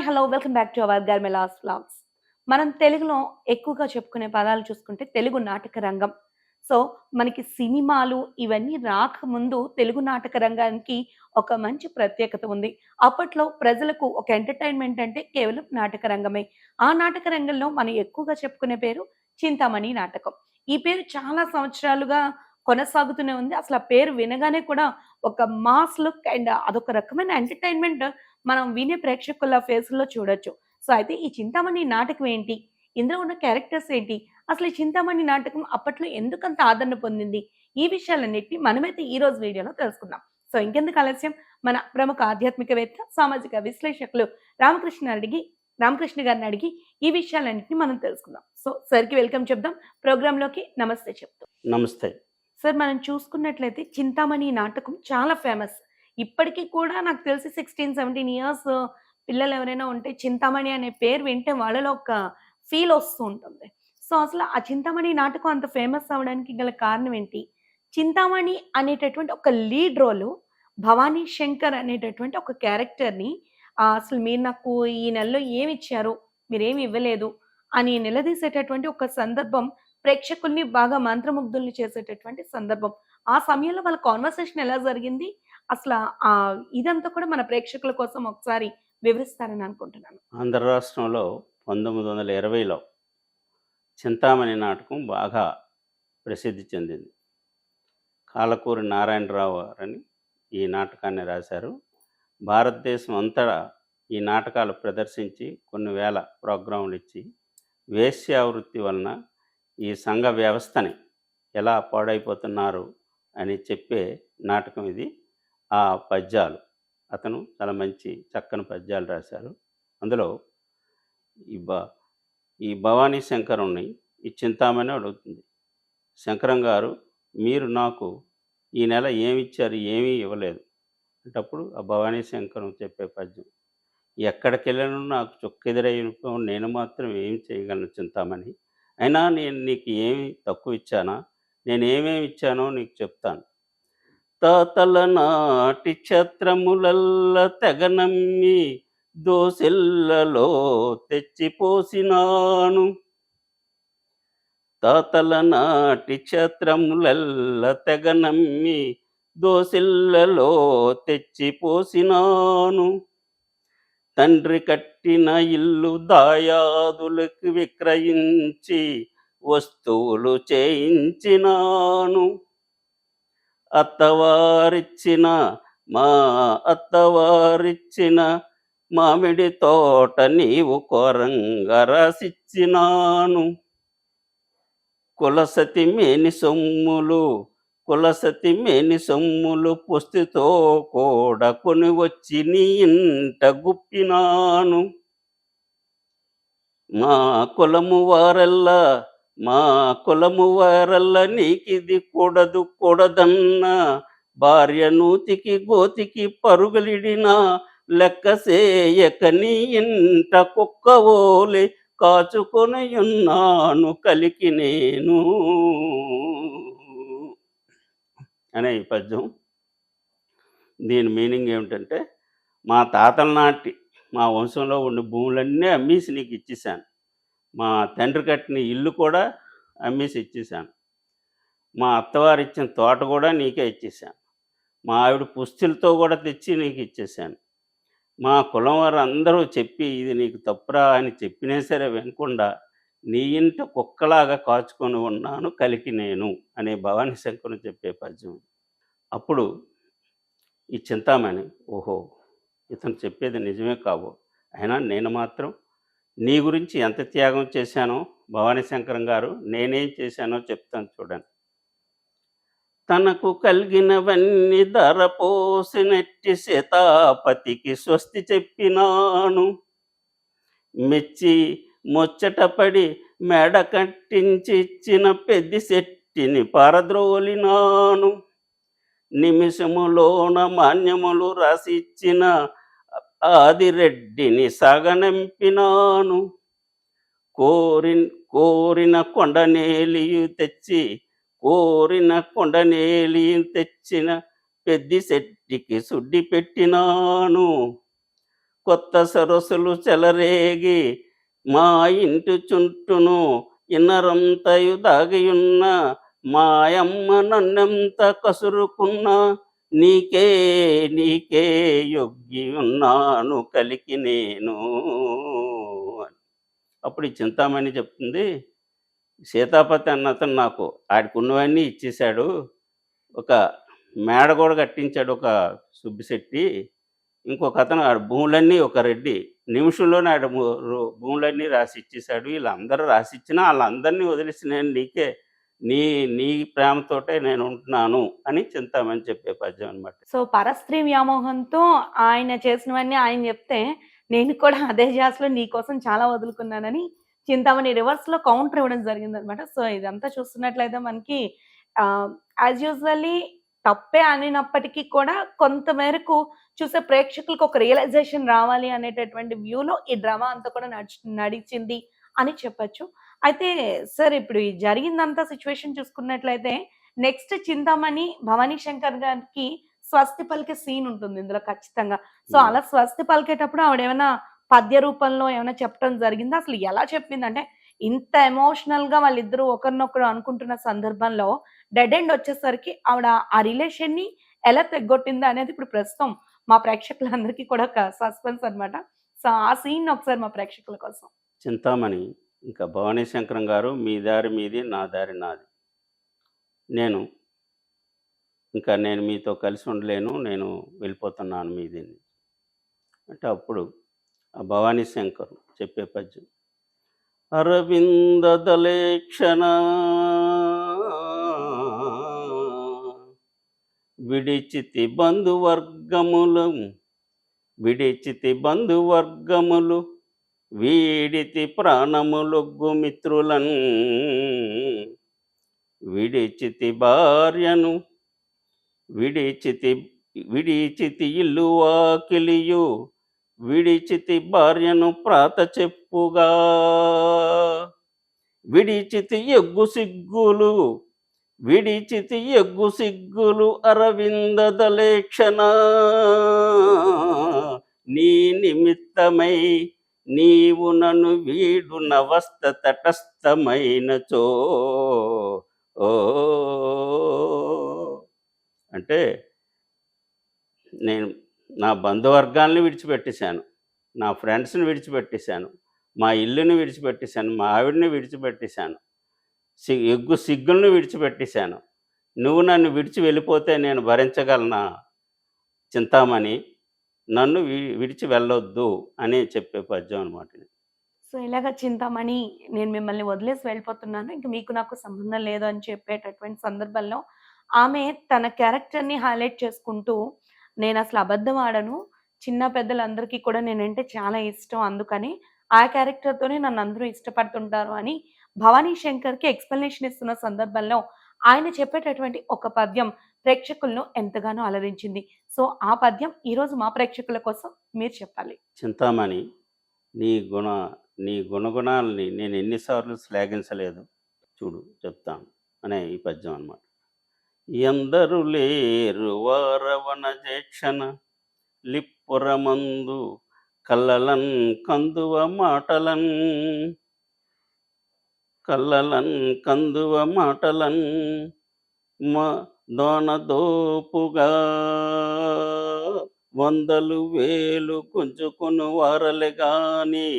Hi hello welcome back to our గర్మెలాస్ blogs మనం తెలుగులో ఎక్కువగా చెప్పుకునే పదాలు చూసుకుంటే తెలుగు నాటక రంగం. సో మనకి సినిమాలు ఇవన్నీ రాకముందు తెలుగు నాటక రంగానికి ఒక మంచి ప్రత్యేకత ఉంది. అప్పట్లో ప్రజలకు ఒక ఎంటర్టైన్మెంట్ అంటే కేవలం నాటక రంగమే. ఆ నాటక రంగంలో మనం ఎక్కువగా చెప్పుకునే పేరు చింతామణి నాటకం. ఈ పేరు చాలా సంవత్సరాలుగా కొనసాగుతూనే ఉంది. అసలు ఆ పేరు వినగానే కూడా ఒక మాస్ లుక్ అండ్ అదొక రకమైన ఎంటర్టైన్మెంట్ మనం వినే ప్రేక్షకుల ఫేస్లో చూడొచ్చు. సో అయితే ఈ చింతామణి నాటకం ఏంటి? ఇందులో ఉన్న క్యారెక్టర్స్ ఏంటి? అసలు ఈ చింతామణి నాటకం అప్పట్లో ఎందుకంత ఆదరణ పొందింది? ఈ విషయాలన్నిటిని మనమైతే ఈ రోజు వీడియోలో తెలుసుకుందాం. సో ఇంకెందుకు ఆలస్యం? మన ప్రముఖ ఆధ్యాత్మికవేత్త సామాజిక విశ్లేషకులు రామకృష్ణ అడిగి రామకృష్ణ గారిని అడిగి ఈ విషయాలన్నింటినీ మనం తెలుసుకుందాం. సో సార్కి వెల్కమ్ చెప్దాం. ప్రోగ్రాంలోకి నమస్తే చెప్తాం. నమస్తే. సార్ మనం చూసుకున్నట్లయితే చింతామణి నాటకం చాలా ఫేమస్. ఇప్పటికీ కూడా నాకు తెలిసి సిక్స్టీన్ సెవెంటీన్ ఇయర్స్ పిల్లలు ఎవరైనా ఉంటే చింతామణి అనే పేరు వింటే వాళ్ళలో ఒక ఫీల్ వస్తూ ఉంటుంది. సో అసలు ఆ చింతామణి నాటకం అంత ఫేమస్ అవ్వడానికి గల కారణం ఏంటి? చింతామణి అనేటటువంటి ఒక లీడ్ రోలు భవానీ శంకర్ అనేటటువంటి ఒక క్యారెక్టర్ని అసలు మీరు నాకు ఈ నెలలో ఏమి ఇచ్చారు? మీరేమి ఇవ్వలేదు? అని నిలదీసేటటువంటి ఒక సందర్భం ప్రేక్షకుల్ని బాగా మంత్రముగ్ధుల్ని చేసేటటువంటి సందర్భం. ఆ సమయంలో వాళ్ళ కాన్వర్సేషన్ ఎలా జరిగింది? అసలు ఆ ఇదంతా కూడా మన ప్రేక్షకుల కోసం ఒకసారి వివరిస్తారని అనుకుంటున్నాను. ఆంధ్ర రాష్ట్రంలో పంతొమ్మిది వందల ఇరవైలో చింతామణి నాటకం బాగా ప్రసిద్ధి చెందింది. కాలకూరి నారాయణరావు గారని ఈ నాటకాన్ని రాశారు. భారతదేశం అంతటా ఈ నాటకాలు ప్రదర్శించి కొన్ని వేల ప్రోగ్రాములు ఇచ్చి వేశ్యావృత్తి వలన ఈ సంఘ వ్యవస్థని ఎలా పాడైపోతున్నారు అని చెప్పే నాటకం ఇది. ఆ పద్యాలు. అతను చాలా మంచి చక్కని పద్యాలు రాశారు. అందులో ఈ బ ఈ భవానీ శంకరుణ్ణి ఈ చింతామణి అడుగుతుంది. శంకరం గారు మీరు నాకు ఈ నెల ఏమి ఇచ్చారు ఏమీ ఇవ్వలేదు అంటప్పుడు ఆ భవానీ శంకరం చెప్పే పద్యం. ఎక్కడికి వెళ్ళను నాకు చొక్కెదురైన నేను మాత్రం ఏం చేయగలను చింతామణి? అయినా నేను నీకు ఏమి తక్కువ ఇచ్చానా? నేను ఏమేమి ఇచ్చానో నీకు చెప్తాను. తాతల నాటి ఛత్రములల్ల తెగనమ్మి దోసెల్లలో తెచ్చిపోసినాను తాతల నాటి ఛత్రములల్ల తెగనమ్మి దోసిల్లలో తెచ్చిపోసినాను తండ్రి కట్టిన ఇల్లు దాయాదులకు విక్రయించి వస్తువులు చేయించినాను. అత్తవారిచ్చిన మా అత్తవారిచ్చిన మామిడి తోట నీవు కోరంగా రాసిచ్చినాను. కులసతి మేని సొమ్ములు కులసతి మేని సొమ్ములు పుస్తితో కూడా కొని వచ్చి నీ ఇంట గుప్పినాను. మా కులము వారెల్లా మా కులము వారల్ల నీకిది కూడదు కూడదన్న భార్య నూతికి గోతికి పరుగులిడిన లెక్క సేయక నీ ఇంట కుక్కవోలే కాచుకొని ఉన్నాను కలికి నేను. అనే ఈ పద్యం. దీని మీనింగ్ ఏమిటంటే మా తాతల నాటి మా వంశంలో ఉండే భూములన్నీ అమ్మేసి నీకు ఇచ్చేసాను మా తండ్రి కట్టిన ఇల్లు కూడా అమ్మేసి ఇచ్చేసాను మా అత్తవారు ఇచ్చిన తోట కూడా నీకే ఇచ్చేసాను మా ఆవిడ పుస్తులతో కూడా తెచ్చి నీకు ఇచ్చేసాను మా కులం వారు అందరూ చెప్పి ఇది నీకు తప్పురా అని చెప్పినా సరే వినకుండా నీ ఇంట కుక్కలాగా కాచుకొని ఉన్నాను కలికి నేను అనే భవానీ శంకరుని చెప్పే పద్యం అప్పుడు ఈ చింతామణి ఓహో ఇతను చెప్పేది నిజమే కావు. అయినా నేను మాత్రం నీ గురించి ఎంత త్యాగం చేశానో భవానీ శంకరం గారు నేనేం చేశానో చెప్తాను చూడండి. తనకు కలిగినవన్నీ ధరపోసినట్టి సీతాపతికి స్వస్తి చెప్పినాను. మెచ్చి ముచ్చటపడి మెడ కట్టించి ఇచ్చిన పెద్ది శెట్టిని పారద్రోలినాను. నిమిషములోన మాన్యములు రాసిచ్చిన ఆదిరెడ్డిని సాగనంపినాను. కోరి కోరిన కొండనేలియు తెచ్చి కోరిన కొండనేలియు తెచ్చిన పెద్ది శెట్టికి సుడ్డి పెట్టినాను. కొత్త సరస్సులు చెలరేగి మా ఇంటి చుట్టూను ఇన్నరంతయు దాగియున్న మాయమ్మ నన్నెంత కసురుకున్నా నీకే నీకే యొగ్గి ఉన్నాను కలికి నేను అప్పుడు ఈ చింతామణి చెప్తుంది సీతాపతి అన్న అతను నాకు ఆడికి ఉన్నవన్నీ ఇచ్చేశాడు. ఒక మేడ కూడా కట్టించాడు ఒక సుబ్బిశెట్టి. ఇంకొక అతను ఆడ భూములన్నీ ఒక రెడ్డి. నిమిషంలోనే ఆడ భూములన్నీ రాసి ఇచ్చేశాడు. వీళ్ళందరూ రాసిచ్చినా వాళ్ళందరినీ వదిలేసి నేను నీకే నీ నీ ప్రేమతోటే నేను ఉంటున్నాను అని చింతామని చెప్పే పద్యం అనమాట సో పరస్త్రీ వ్యామోహంతో ఆయన చేసినవన్నీ ఆయన చెప్తే నేను కూడా అదే జాస్లో నీ కోసం చాలా వదులుకున్నానని చింతామణి రివర్స్లో కౌంటర్ ఇవ్వడం జరిగింది అనమాట సో ఇదంతా చూస్తున్నట్లయితే మనకి యాజ్ యూజువల్లీ తప్పే అనినప్పటికీ కూడా కొంత మేరకు చూసే ప్రేక్షకులకు ఒక రియలైజేషన్ రావాలి అనేటటువంటి వ్యూలో ఈ డ్రామా అంతా కూడా నడిచి నడిచింది అని చెప్పచ్చు. అయితే సార్ ఇప్పుడు ఈ జరిగిందంతా సిచ్యువేషన్ చూసుకున్నట్లయితే నెక్స్ట్ చింతామణి భవానీ శంకర్ గారికి స్వస్తి పలికే సీన్ ఉంటుంది ఇందులో ఖచ్చితంగా. So Hmm. అలా స్వస్తి పలికేటప్పుడు ఆవిడ ఏమైనా పద్య రూపంలో ఏమైనా చెప్పడం జరిగిందా? అసలు ఎలా చెప్పింది అంటే ఇంత ఎమోషనల్గా వాళ్ళిద్దరూ ఒకరినొకరు అనుకుంటున్న సందర్భంలో డెడ్ ఎండ్ వచ్చేసరికి ఆవిడ ఆ రిలేషన్ని ఎలా తెగ్గొట్టింది అనేది ఇప్పుడు ప్రస్తుతం మా ప్రేక్షకులందరికీ కూడా ఒక సస్పెన్స్ అన్నమాట. సో ఆ సీన్ ఒకసారి మా ప్రేక్షకుల కోసం. చింతామణి ఇంకా భవానీ శంకరం గారు మీ దారి మీది నా దారి నాది. నేను ఇంకా నేను మీతో కలిసి ఉండలేను నేను వెళ్ళిపోతున్నాను మీది. అంటే అప్పుడు ఆ భవానీ శంకర్ చెప్పే పద్యం అరవింద దలేక్షణ విడిచితి బంధువర్గములు విడిచితి బంధువర్గములు వీడితి ప్రాణములొగ్గు మిత్రులన్ విడిచితి భార్యను విడిచితి విడిచితి ఇల్లు వాకిలియు విడిచితి భార్యను ప్రాత చెప్పుగా విడిచితి ఎగ్గు సిగ్గులు విడిచితి ఎగ్గు సిగ్గులు అరవిందదలేక్షణ నీ నిమిత్తమై నీవు నన్ను వీడు నవస్థ తటస్థమైనచో. ఓ. అంటే నేను నా బంధువర్గాల్ని విడిచిపెట్టేశాను నా ఫ్రెండ్స్ని విడిచిపెట్టేశాను మా ఇల్లుని విడిచిపెట్టేశాను మా ఆవిడని విడిచిపెట్టేశాను సి ఎగ్గు సిగ్గులను విడిచిపెట్టేశాను. నువ్వు నన్ను విడిచి వెళ్ళిపోతే నేను భరించగలనా చింతామణి? నన్ను విడిచి వెళ్ళొద్దు అని చెప్పే పద్యం అనమాట సో ఇలాగ చింతామణి నేను మిమ్మల్ని వదిలేసి వెళ్ళిపోతున్నాను ఇంక మీకు నాకు సంబంధం లేదు అని చెప్పేటటువంటి సందర్భంలో ఆమె తన క్యారెక్టర్ని హైలైట్ చేసుకుంటూ నేను అసలు అబద్ధం ఆడను చిన్న పెద్దలందరికీ కూడా నేనంటే చాలా ఇష్టం అందుకని ఆ క్యారెక్టర్తోనే నన్ను అందరూ ఇష్టపడుతుంటారు అని భవానీ శంకర్కి ఎక్స్ప్లెనేషన్ ఇస్తున్న సందర్భంలో ఆయన చెప్పేటటువంటి ఒక పద్యం ప్రేక్షకులను ఎంతగానో అలరించింది. సో ఆ పద్యం ఈరోజు మా ప్రేక్షకుల కోసం మీరు చెప్పాలి. చింతామణి నీ గుణ నీ గుణగుణాలని నేను ఎన్నిసార్లు శ్లాఘించలేదు. చూడు చెప్తాను. అనే ఈ పద్యం అన్నమాట. ఎందరు లేరు వారవన జేక్షణ లిప్పురమందు కల్లలన్ కందువ మాటలన్ కల్లలన్ కందువ మాటలన్ మా దోనదోపుగా వందలు వేలు గుంజుకును వారలే గాని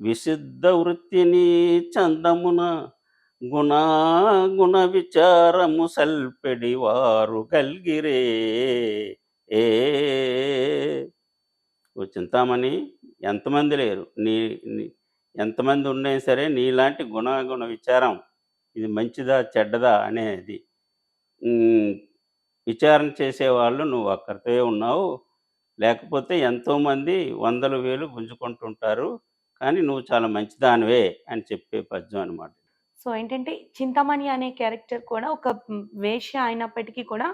విశుద్ధ వృత్తిని చందమున గుణాగుణ విచారము సల్పెడి వారు గల్గిరే ఏ చింతామణి ఎంతమంది లేరు? నీ ఎంతమంది ఉన్నా సరే నీలాంటి గుణాగుణ విచారం ఇది మంచిదా చెడ్డదా అనేది విచారణ చేసేవాళ్ళు నువ్వు ఒక్కరితే ఉన్నావు. లేకపోతే ఎంతోమంది వందల వేలు గుంజుకుంటుంటారు కానీ నువ్వు చాలా మంచిదానివే అని చెప్పే పద్యం అనమాట సో ఏంటంటే చింతమణి అనే క్యారెక్టర్ కూడా ఒక వేష్య అయినప్పటికీ కూడా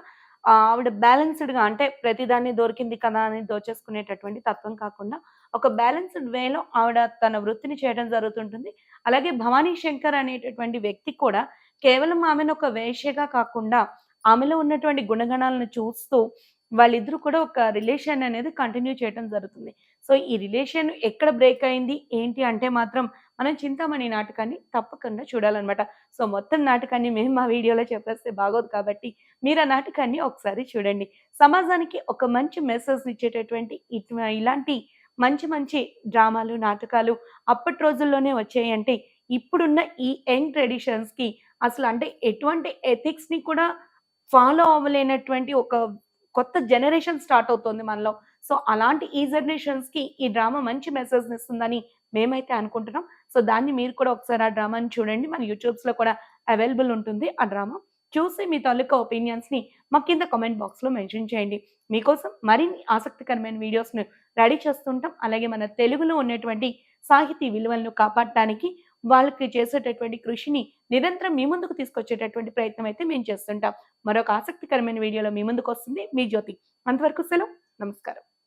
ఆవిడ బ్యాలెన్స్డ్గా అంటే ప్రతిదాన్ని దొరికింది కదా అని దోచేసుకునేటటువంటి తత్వం కాకుండా ఒక బ్యాలెన్స్డ్ వేలో ఆవిడ తన వృత్తిని చేయడం జరుగుతుంటుంది. అలాగే భవానీ శంకర్ అనేటటువంటి వ్యక్తి కూడా కేవలం ఆమెను ఒక వేషగా కాకుండా ఆమెలో ఉన్నటువంటి గుణగణాలను చూస్తూ వాళ్ళిద్దరూ కూడా ఒక రిలేషన్ అనేది కంటిన్యూ చేయడం జరుగుతుంది. సో ఈ రిలేషన్ ఎక్కడ బ్రేక్ అయింది? ఏంటి? అంటే మాత్రం మనం చింతామణి నాటకాన్ని తప్పకుండా చూడాలన్నమాట. సో మొత్తం నాటకాన్ని మేము మా వీడియోలో చెప్పేస్తే బాగోదు కాబట్టి మీరు ఆ నాటకాన్ని ఒకసారి చూడండి. సమాజానికి ఒక మంచి మెసేజ్ ఇచ్చేటటువంటి ఇట్లా ఇలాంటి మంచి మంచి డ్రామాలు నాటకాలు అప్పటి రోజుల్లోనే వచ్చాయంటే ఇప్పుడున్న ఈ యంగ్ ట్రెడిషన్స్కి అసలు అంటే ఎటువంటి ఎథిక్స్ని కూడా ఫాలో అవ్వలేనటువంటి ఒక కొత్త జనరేషన్ స్టార్ట్ అవుతుంది మనలో. సో అలాంటి ఈ జనరేషన్స్కి ఈ డ్రామా మంచి మెసేజ్ ఇస్తుందని మేమైతే అనుకుంటున్నాం. సో దాన్ని మీరు కూడా ఒకసారి ఆ డ్రామాని చూడండి. మన యూట్యూబ్స్లో కూడా అవైలబుల్ ఉంటుంది ఆ డ్రామా. చూసి మీ తాలూకా ఒపీనియన్స్ని మా కింద కామెంట్ బాక్స్లో మెన్షన్ చేయండి. మీకోసం మరిన్ని ఆసక్తికరమైన వీడియోస్ను రెడీ చేస్తుంటాం. అలాగే మన తెలుగులో ఉన్నటువంటి సాహితీ విలువలను కాపాడటానికి వాళ్ళకి చేసేటటువంటి కృషిని నిరంతరం మీ ముందుకు తీసుకొచ్చేటటువంటి ప్రయత్నం అయితే మేము చేస్తుంటాం. మరొక ఆసక్తికరమైన వీడియోలో మీ ముందుకు వస్తుంది మీ జ్యోతి. అంతవరకు సెలవు. నమస్కారం.